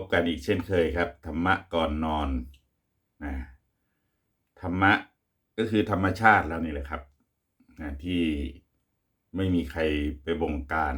บกันอีกเช่นเคยครับ ธรรมะก่อนนอนนะธรรมะก็คือธรรมชาติแล้วนี่แหละครับนะที่ไม่มีใครไปบงการ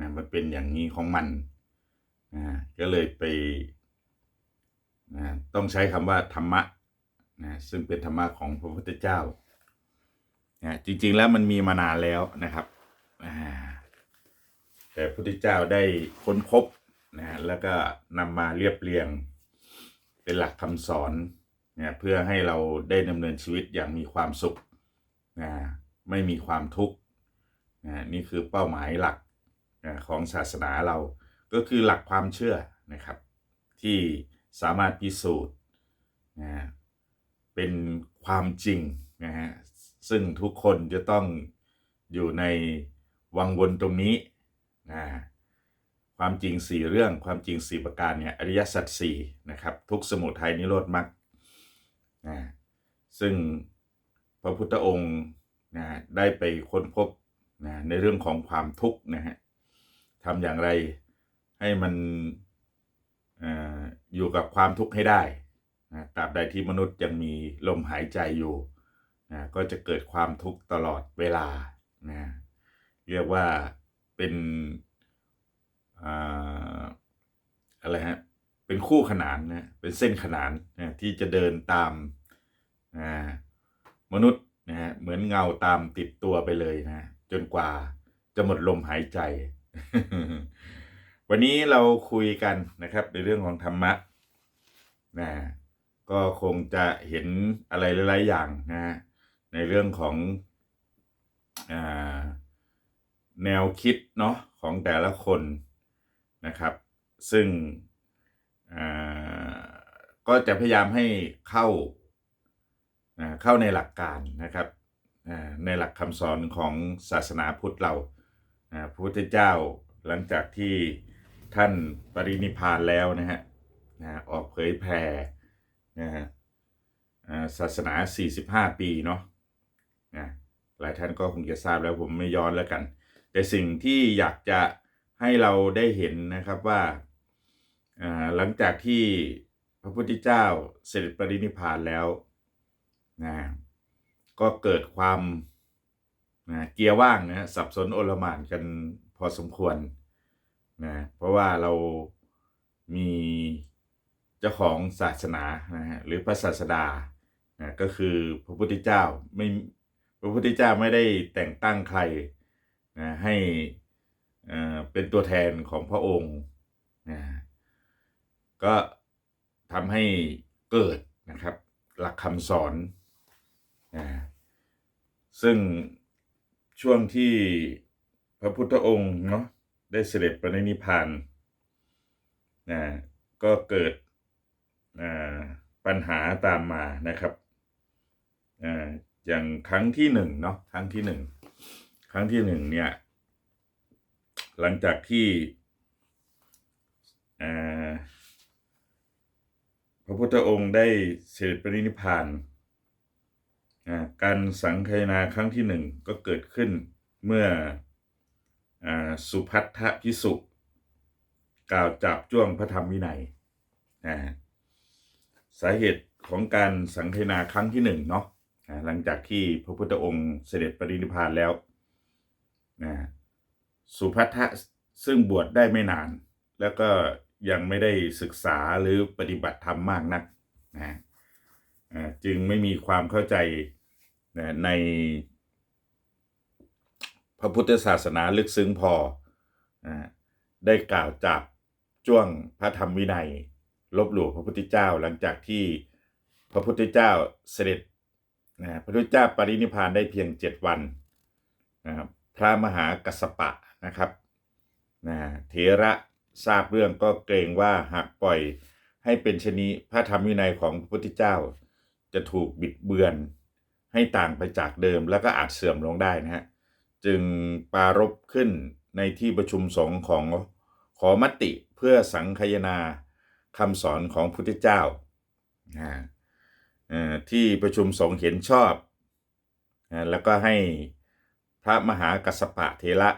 นะมันเป็นอย่างนี้ของมันนะก็เลยไปนะต้องใช้คำว่าธรรมะนะซึ่งเป็นธรรมะของพระพุทธเจ้านะจริง ๆ แล้วมันมีมานานแล้วนะครับอ่าแต่พระพุทธเจ้าได้ค้นพบ นะฮะแล้วก็นำมาเรียบเรียง เป็นหลักคำสอนนะเพื่อให้เราได้ดำเนินชีวิตอย่างมีความสุขนะไม่มีความทุกข์นะนี่คือเป้าหมายหลักนะของศาสนาเราก็คือหลักความเชื่อนะครับ ที่สามารถพิสูจน์นะเป็นความจริงนะฮะซึ่งทุกคนจะต้องอยู่ในวังวนตรงนี้นะ ความจริงสี่เรื่องความจริงสี่ประการเนี่ยอริยสัจสี่นะครับทุกสมุทัยนิโรธมรรคนะซึ่งพระพุทธองค์นะได้ไปค้นพบนะในเรื่องของความทุกข์นะฮะทำอย่างไรให้มันออยู่กับความทุกข์ให้ได้นะตราบใดที่มนุษย์ยังมีลมหายใจอยู่นะก็จะเกิดความทุกข์ตลอดเวลานะเรียกว่าเป็น อะไรฮะเป็นคู่ขนานนะเป็นเส้นขนานนะที่จะเดินตามอ่ามนุษย์นะฮะเหมือนเงาตามติดตัวไปเลยนะจนกว่าจะหมดลมหายใจ วันนี้เราคุยกันนะครับในเรื่องของธรรมะนะก็คงจะเห็นอะไรหลายๆอย่างนะในเรื่องของอแนวคิดเนาะของแต่ละคน นะครับ ซึ่งก็จะพยายามให้เข้าเข้าในหลักการนะครับในหลักคำสอนของศาสนาพุทธเราพระพุทธเจ้าหลังจากที่ท่านปรินิพานแล้วนะฮะออกเผยแผ่นะฮะอ่าศาสนา 45 ปีเนาะนะหลายท่านก็คงจะทราบแล้วผมไม่ย้อนแล้วกัน แต่สิ่งที่อยากจะ ให้เราได้เห็นนะครับว่าหลังจากที่พระพุทธเจ้าเสด็จปรินิพพานแล้วนะก็เกิดความนะเกียร์ว่างนะสับสนโอลหม่านกันพอสมควรนะเพราะว่าเรามีเจ้าของศาสนานะฮะหรือพระศาสดานะก็คือพระพุทธเจ้าไม่พระพุทธเจ้าไม่ได้แต่งตั้งใครนะให้ เป็นตัวแทนของพระองค์นะก็ทำให้เกิดนะครับหลักคำสอนนะซึ่งช่วงที่พระพุทธองค์เนาะได้เสด็จปรินิพพานนะก็เกิดปัญหาตามมานะครับอย่างครั้งที่หนึ่งเนาะครั้งที่หนึ่งครั้งที่หนึ่งเนี่ย หลังจากที่พระพุทธองค์ได้เสด็จปรินิพพานการสังคายนาครั้งที่หนึ่งก็เกิดขึ้นเมื่ออสุพัทธพิสุกล่าวจับจ้วงพระธรรมวินัยนะสาเหตุของการสังคายนาครั้งที่หนึ่งเนาะหลังจากที่พระพุทธองค์เสด็จปรินิพพานแล้วนะ สุพัทธะซึ่งบวชได้ไม่นาน แล้วก็ยังไม่ได้ศึกษาหรือปฏิบัติธรรมมากนักนะจึงไม่มีความเข้าใจนะในพระพุทธศาสนาลึกซึ้งพอนะได้กล่าวจับจ้วงพระธรรมวินัย ลบหลู่พระพุทธเจ้าหลังจากที่พระพุทธเจ้าเสด็จนะพระพุทธเจ้าปรินิพพานได้เพียงเจ็ดวันนะครับพระมหากัสสปะ นะครับนะเถระทราบเรื่องก็เกรงว่าหากปล่อยให้เป็นชนีพระธรรมวินัยของพระพุทธเจ้า จะถูกบิดเบือนให้ต่างไปจากเดิม แล้วก็อาจเสื่อมลงได้นะฮะจึงปรารบขึ้นในที่ประชุมสงฆ์ของขอมติเพื่อสังคยนาคำสอนของพุทธเจ้านะเอ่อที่ประชุมสงฆ์เห็นชอบนะแล้วก็ให้พระมหากัสสปะเถระ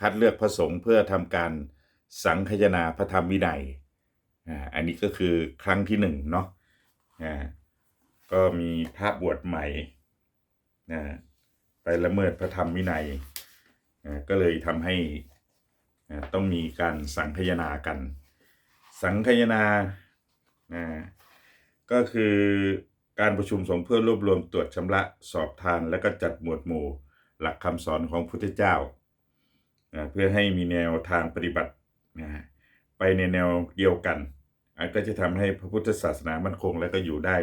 คัดเลือกพระสงฆ์เพื่อทำการสังคายนาพระธรรมวินัยอันนี้ก็คือครั้งที่หนึ่งเนาะก็มีพระบวชใหม่ไปละเมิดพระธรรมวินัยก็เลยทำให้ต้องมีการสังคายนากัน สังคายนาก็คือการประชุมสงฆ์เพื่อรวบรวมตรวจชำระสอบทาน และก็จัดหมวดหมู่หลักคำสอนของพุทธเจ้า เพื่อให้มีแนวทางปฏิบัตินะฮะไปในแนวเดียวกัน ก็จะทำให้พระพุทธศาสนามั่นคง และก็อยู่ได้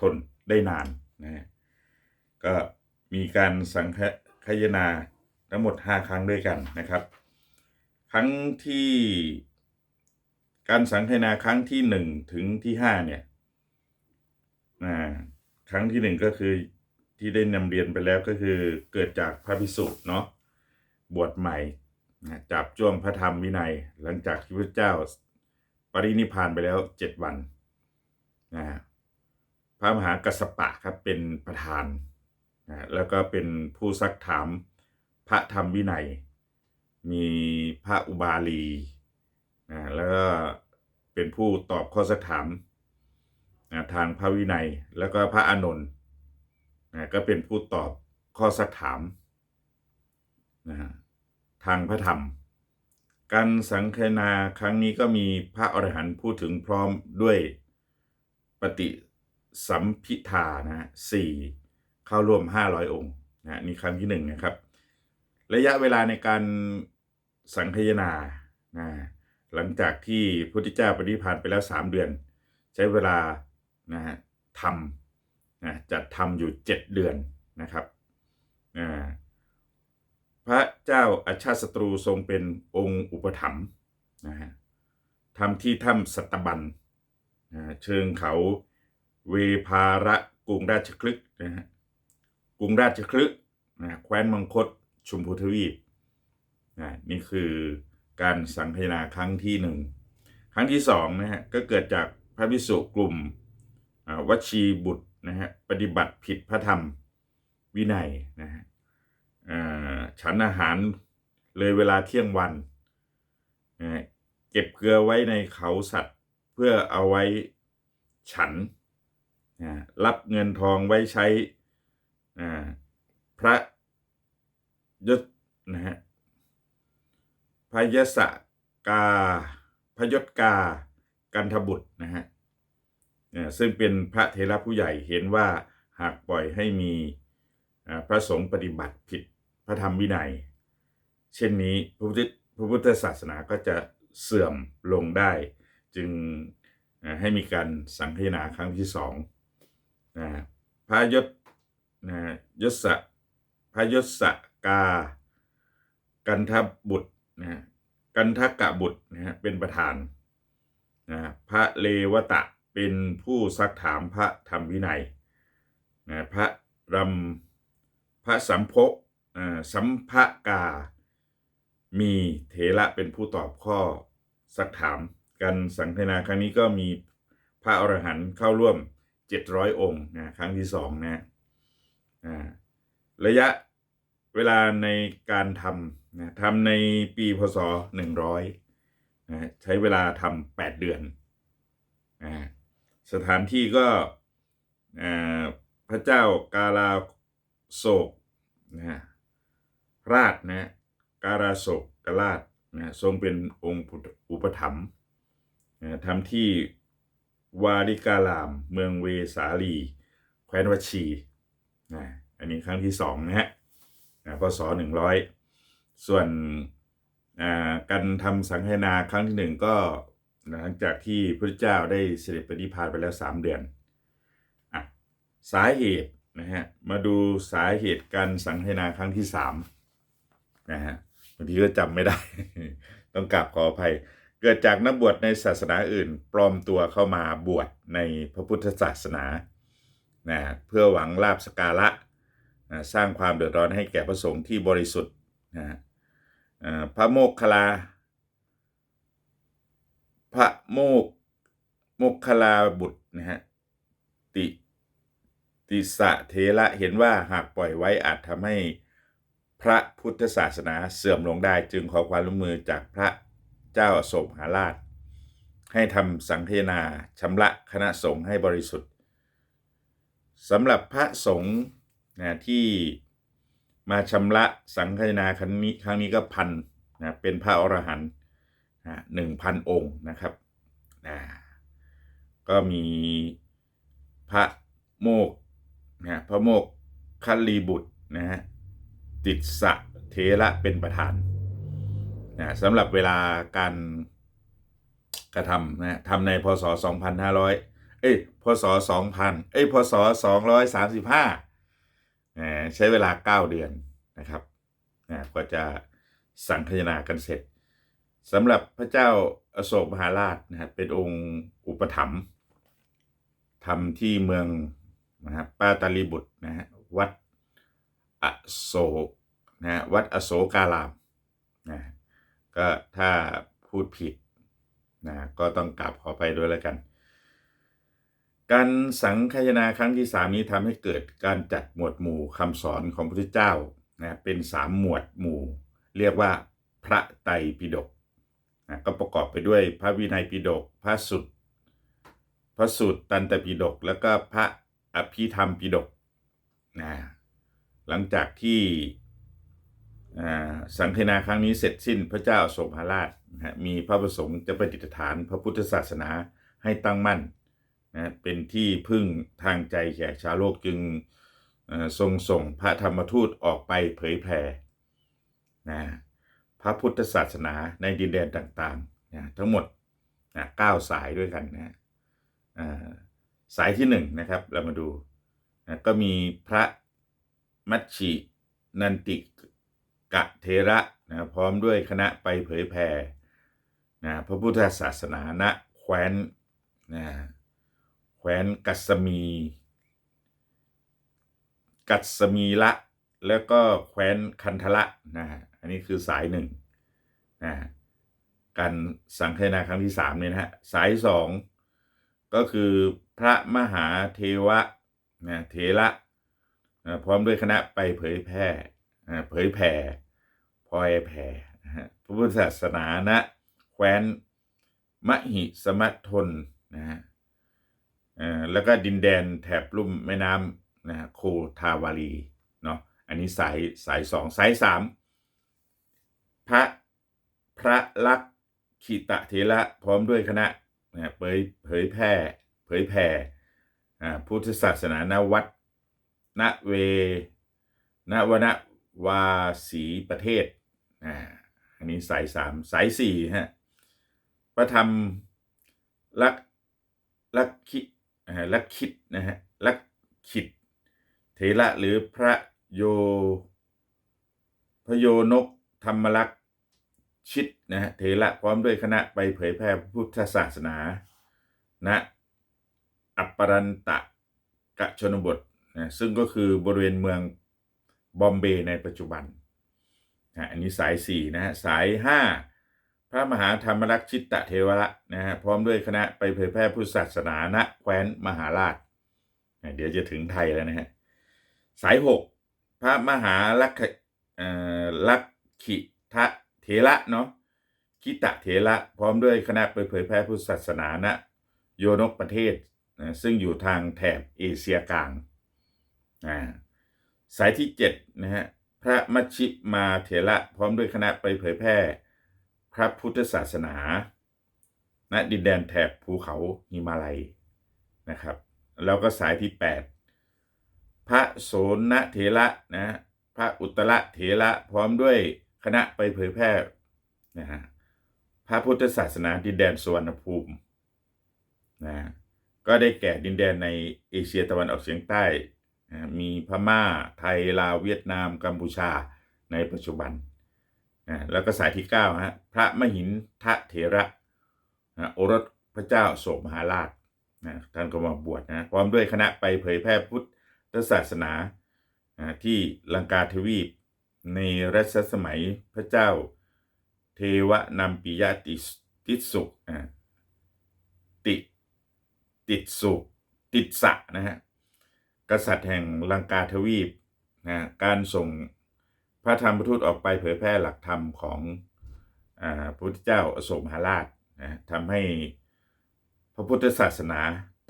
ทนได้นานนะฮะก็มีการสังคายนาทั้งหมด 5 ครั้งด้วยกันนะครับ ครั้งที่การสังคายนาครั้งที่ 1 ถึงที่5เนี่ยอ่าครั้งที่หนึ่งก็คือที่ได้นำเรียนไปแล้วก็คือเกิดจากพระพิสุเนาะบวชใหม่ จับจ้วงพระธรรมวินัย หลังจากที่พระเจ้าปรินิพานไปแล้วเจ็ดวันนะฮะพระมหากัสสปะครับเป็นประธานนะแล้วก็เป็นผู้ซักถามพระธรรมวินัย มีพระอุบาลีนะแล้วก็เป็นผู้ตอบข้อสักถามนะทางพระวินัย แล้วก็พระอานนท์นะก็เป็นผู้ตอบข้อสักถามนะฮะ ทางพระธรรม การสังคานาครั้งนี้ก็มีพระอรหันต์พูดถึงพร้อมด้วยปฏิสัมพิธานะฮะสี่เข้าร่วม 500 องค์นะนี่ครั้งที่หนึ่งนะครับ ระยะเวลาในการสังคยนานะหลังจากที่พุทธเจ้าปฏิพพานไปแล้ว 3 เดือน ใช้เวลานะฮะทำนะจัดทำอยู่ 7 เดือนนะครับอ่า พระเจ้าอาชาติศัตรูทรงเป็นองค์อุปถัมภ์นะฮะทำที่ถ้ำสัตบันนะเชิงเขาเวภาระกรุงราชคลึกนะฮะกรุงราชคลึกนะแคว้นมังคตชุมพูทวีปนะนี่คือการสังคายนาครั้งที่หนึ่งครั้งที่สองนะฮะก็เกิดจากพระภิกษุกลุ่มวชีบุตรนะฮะปฏิบัติผิดพระธรรมวินัยนะฮะ ฉันอาหารเลยเวลาเที่ยงวัน เก็บเกลือไว้ในเขาสัตว์เพื่อเอาไว้ฉัน รับเงินทองไว้ใช้อ่าพระยศนะฮะพยสกาพยศกา กันทบุตรนะฮะเอ่อซึ่งเป็นพระเทระผู้ใหญ่เห็นว่าหากปล่อยให้มีอ่าพระสงฆ์ปฏิบัติผิด พระธรรมวินัย เช่นนี้พระพุทธพระพุทธศาสนาก็จะเสื่อมลงได้ จึงให้มีการสังคายนาครั้งที่สองนะพระยศนะยศพระยศกา กันทบุตรนะกันทกะบุตรนะฮะเป็นประธานนะพระเลวตะเป็นผู้ซักถามพระธรรมวินัยนะพระรำพระสัมภกอ่า สัมภกา มีเถระเป็นผู้ตอบข้อซักถามกันสังคนาครั้งนี้ก็มีพระอรหันต์เข้าร่วม 700 องค์นะครั้งที่สองนะระยะเวลาในการทำนะทำในปีพศหนึ่งร้อยนะใช้เวลาทำแปดเดือนนะสถานที่ก็พระเจ้ากาลาโศกนะ ราชนะการาศกกราชนะทรงเป็นองค์อุปถัมภ์นะทำที่วาริการาม เมืองเวสาลี แคว้นวชีนะอันนี้ครั้งที่สองนะฮะนะพศหนึ่งร้อยส่วนอ่าการทำสังฆนาครั้งที่หนึ่งก็หลังจากที่พระเจ้าได้เสด็จปฏินิพพานไปแล้วสามเดือนอะสาเหตุนะฮะมาดูสาเหตุการสังฆนาครั้งที่สาม นะฮะบางทีก็จำไม่ได้ ต้องกราบขออภัย เกิดจากนักบวชในศาสนาอื่น ปลอมตัวเข้ามาบวชในพระพุทธศาสนานะเพื่อหวังลาบสการะนะสร้างความเดือดร้อนให้แก่พระสงฆ์ที่บริสุทธิ์นะพระโมคคลลา พระโมกโมคคลาบุตรนะฮะติติสะเทระเห็นว่าหากปล่อยไว้อาจทำให้ พระพุทธศาสนาเสื่อมลงได้จึงขอความร่วมมือจากพระเจ้าโศกมหาราช ให้ทำสังฆนาชำระคณะสงฆ์ให้บริสุทธิ์สำหรับพระสงฆ์นะที่มาชำระสังฆนาครั้งนี้ครั้งนี้ก็พันนะเป็นพระอรหันต์หนึ่งพันองค์นะครับนะก็มีพระโมกนะพระโมกคัลลีบุตรนะฮะ ติดสะเทระเป็นประธานนะสำหรับเวลาการกระทำนะทำในพศ 2500 เอ้ยพศ 2000 เอ้ยพศ 235นะใช้เวลา 9 เดือนนะครับนะกว่าจะสังคายนากันเสร็จสำหรับพระเจ้าอโศกมหาราชนะครับเป็นองค์อุปถัมภ์ทำที่เมืองนะครับปาตาลีบุตรนะฮะวัด อโศกนะวัดอโศการามนะก็ถ้าพูดผิดนะก็ต้องกราบขอไปด้วยแล้วกัน การสังคายนาครั้งที่สามนี้ทำให้เกิดการจัดหมวดหมู่คำสอนของพระพุทธเจ้านะเป็นสามหมวดหมู่ เรียกว่าพระไตรปิฎกนะก็ประกอบไปด้วยพระวินัยปิฎกพระสุตพระสูตรตันตปิฎกแล้วก็พระอภิธรรมปิฎกนะ หลังจากที่สังเคนาครั้งนี้เสร็จสิ้นพระเจ้าทรงพระราชนะมีพระประสงค์จะประดิษฐานพระพุทธศาสนาให้ตั้งมั่นนะเป็นที่พึ่งทางใจแก่ชาวโลกจึงเอ่อทรงส่งพระธรรมทูตออกไปเผยแผ่นะพระพุทธศาสนาในดินแดนต่างๆนะทั้งหมดนะเก้าสายด้วยกันนะสายที่หนึ่งนะครับเรามาดูนะก็มีพระ มัชชินันติกะเทระนะพร้อมด้วยคณะไปเผยแผ่นะพระพุทธศาสนาณแคว้นนะแคว้นกัสมี กัสมีละ แล้วก็แคว้นคันธละนะอันนี้คือสายหนึ่งนะการสังคายนาครั้งที่สามเนี่ยนะฮะสายสองก็คือพระมหาเทวะนะเทระ พร้อมด้วยคณะไปเผยแพร่เผยแผ่พลอยแผ่พระพุทธศาสนาณแคว้นมหิสมัทนนะฮะแล้วก็ดินแดนแถบลุ่มแม่น้ำนะโคทาวารีเนาะอันนี้สายสายสองสายสามพระพระลักษิตะเทระพร้อมด้วยคณะนะเผยเผยแพร่เผยแผ่พุทธศาสนาณวัด ณเวนวนวาสีประเทศอ่าอันนี้สายสามสายสี่ฮะพระธรรมลักลักคิอ่าลักคิดนะฮะลักคิดเทระหรือพระโยพระโยนกธรรมลักษ์ชิดนะฮะเทระพร้อมด้วยคณะไปเผยแพร่พุทธศาสนาณอัปปรันตะกะชนบท นะซึ่งก็คือบริเวณเมืองบอมเบย์ในปัจจุบันนะอันนี้สายสี่นะฮะ สายห้าพระมหาธรรมรักชิตตะเทวระนะฮะ พร้อมด้วยคณะไปเผยแพร่พุทธศาสนาณแคว้นมหาราชนะเดี๋ยวจะถึงไทยแล้วนะฮะ สายหกพระมหาลักขลักขิทะเถระเนาะคิตะเถระพร้อมด้วยคณะไปเผยแพร่พุทธศาสนาณโยนกประเทศนะซึ่งอยู่ทางแถบเอเชียกลาง อ่าสายที่เจ็ดนะฮะพระมัชชิมาเถระพร้อมด้วยคณะไปเผยแพร่ พระพุทธศาสนาณดินแดนแถบภูเขาหิมาลัยนะครับ แล้วก็สายที่แปดพระโสนเถระนะพระอุตระเถระพร้อมด้วยคณะไปเผยแพร่นะฮะพระพุทธศาสนาดินแดนสวรรณภูมินะก็ได้แก่ดินแดนในเอเชียตะวันออกเฉียงใต้ มีพม่าไทยลาวเวียดนามกัมพูชาในปัจจุบันนะแล้วก็สายที่9ฮะพระมหินทะเถระนะโอรสพระเจ้าโศกมหาราชนะท่านก็มาบวชนะพร้อมด้วยคณะไปเผยแพร่พุทธศาสนานะที่ลังกาทวีป ในรัชสมัยพระเจ้า เทวนัมปิยติติสุอ่าติติดสุติดสะนะฮะ กษัตริย์แห่งลังกาทวีปนะการส่งพระธรรมทูตออกไปเผยแพร่หลักธรรมของอพระพุทธเจ้าอโศกมหาราชนะทำให้พระพุทธศาสนา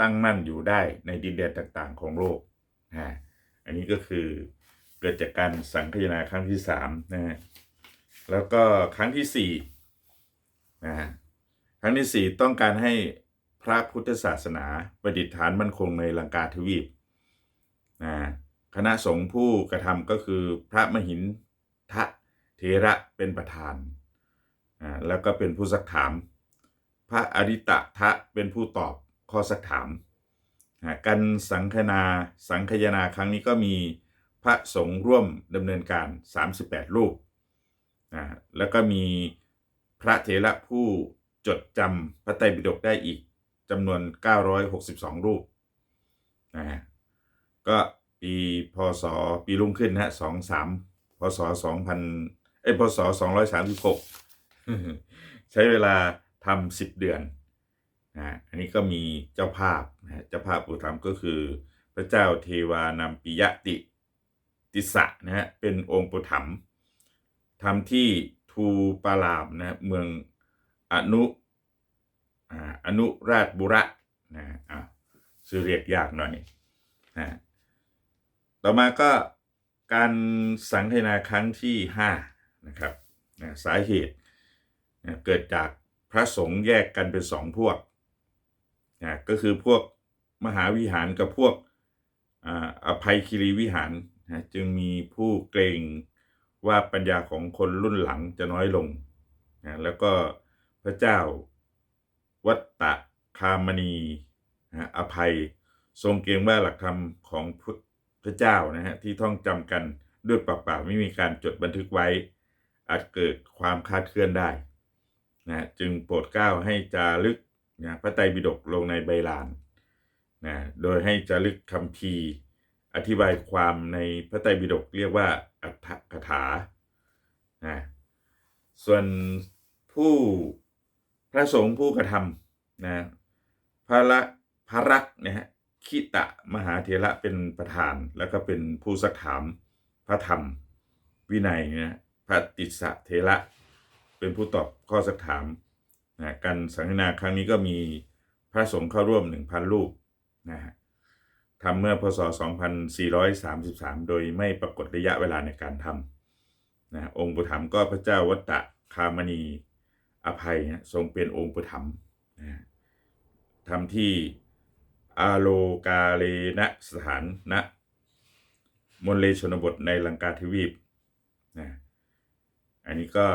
ตั้งมั่นอยู่ได้ในดินแดนต่างๆ ของโลกนะอันนี้ก็คือเกิดจากการสังคายนาครั้งที่สามนะแล้วก็ครั้งที่สี่นะครั้งที่สี่ต้องการให้พระพุทธศาสนาประดิษฐานมั่นคงในลังกาทวีป นะคณะสงฆ์ผู้กระทำก็คือพระมหินทะเทระเป็นประธานอ่าแล้วก็เป็นผู้สักถาม พระอริตะทะเป็นผู้ตอบข้อสักถามอ่าการสังคนาสังคยนาครั้งนี้ก็มีพระสงฆ์ร่วมดำเนินการ 38 รูปอ่าแล้วก็มีพระเถระผู้จดจำพระไตรปิฎกได้อีกจำนวน 962 รูปนะ ก็ปีพศปีรุ่งขึ้นนะฮะสองสามพศสองพันเอ้พศสองร้อยสามสิบหกใช้เวลาทำสิบเดือนนะอันนี้ก็มีเจ้าภาพนะเจ้าภาพอุปถัมภ์ก็คือ พระเจ้าเทวานัมปิยติติสะนะฮะเป็นองค์ปุถัมภ์ทำที่ทูปารามนะฮะเมืองอนุอนุราชบุระนะอ่าชื่อเรียกยากหน่อยนะ ต่อมาก็การสังคนาครั้งที่ห้านะครับสาเหตุเกิดจากพระสงฆ์แยกกันเป็นสองพวกก็คือพวกมหาวิหารกับพวกอภัยคีรีวิหารจึงมีผู้เกรงว่าปัญญาของคนรุ่นหลังจะน้อยลงนะแล้วก็พระเจ้าวัตตะคามณีนะอภัย ทรงเกรงว่าหลักธรรมของพุทธ พระเจ้านะฮะที่ท่องจำกันด้วยเปล่าไม่มีการจดบันทึกไว้ อาจเกิดความคาดเคลื่อนได้นะจึงโปรดเกล้าให้จารึกนะพระไตรปิฎกลงในใบลานนะโดยให้จารึกคำพีอธิบายความในพระไตรปิฎกเรียกว่าอัตถกถานะส่วนผู้พระสงฆ์ผู้กระทำนะพระพระรักนะฮะ คิตะมหาเถระเป็นประธาน แล้วก็เป็นผู้สักถามพระธรรมวินัยนะพระติสสะเถระเป็นผู้ตอบข้อสักถามนะการสังฆนาครั้งนี้ก็มีพระสงฆ์เข้าร่วม 1,000 รูปนะฮะทำเมื่อพศ 2433 โดยไม่ปรากฏระยะเวลาในการทำนะองค์ปุถมก็พระเจ้าวัตตะคามณีอภัยนะทรงเป็นองค์ปุถมนะทำที่ อาโลกาเลนะสถานนะมณเลชนบทในลังกาทวีปนะอันนี้ก็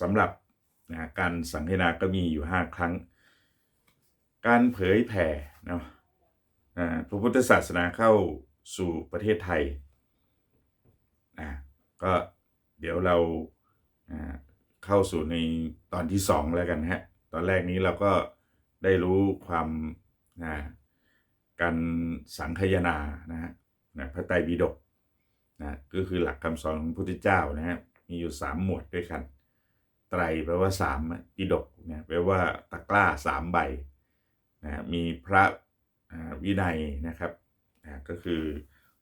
สำหรับนะการสังฆนาก็มีอยู่ 5 ครั้ง การเผยแผ่เนาะพระพุทธศาสนาเข้าสู่ประเทศไทยอ่าก็เดี๋ยวเราอ่าเข้าสู่ในตอนที่สองแล้วกันฮะ ตอนแรกนี้เราก็ได้รู้ความนะ การสังคยนานะฮะนะพระไตรปิฎกนะก็คือหลักคำสอนของพระพุทธเจ้านะฮะมีอยู่สามหมวดด้วยกัน ไตรแปลว่าสามปิฎกเนี่ยแปลว่าตะกร้าสามใบนะมีพระวินัยนะครับนะก็คือ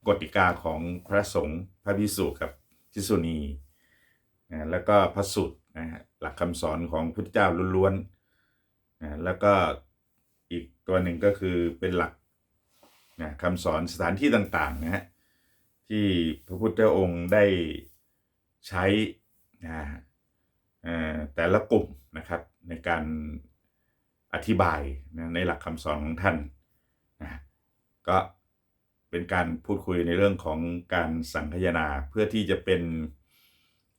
กฎิกาของพระสงฆ์พระภิกษุกับภิกษุณีนะแล้วก็พระสูตรนะฮะหลักคำสอนของพุทธเจ้าล้วนๆนะแล้วก็อีกตัวหนึ่งก็คือเป็นหลัก นะคำสอนสถานที่ต่างๆนะฮะที่พระพุทธองค์ได้ใช้นะเออแต่ละกลุ่มนะครับในการอธิบายนะในหลักคำสอนของท่านนะก็เป็นการพูดคุยในเรื่องของการสังคายนาเพื่อที่จะเป็น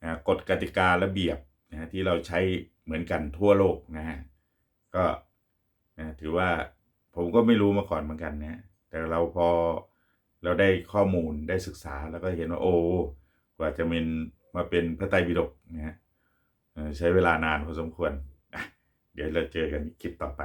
นะกฎกติการะเบียบนะที่เราใช้เหมือนกันทั่วโลกนะฮะก็นะถือว่าผมก็ไม่รู้มาก่อนเหมือนกันนะ แต่เราพอเราได้ข้อมูลได้ศึกษาแล้วก็เห็นว่าโอ้กว่าจะเป็นมาเป็นพระไตรปิฎกนะฮะใช้เวลานานพอสมควร เดี๋ยวเราเจอกันคลิปต่อไป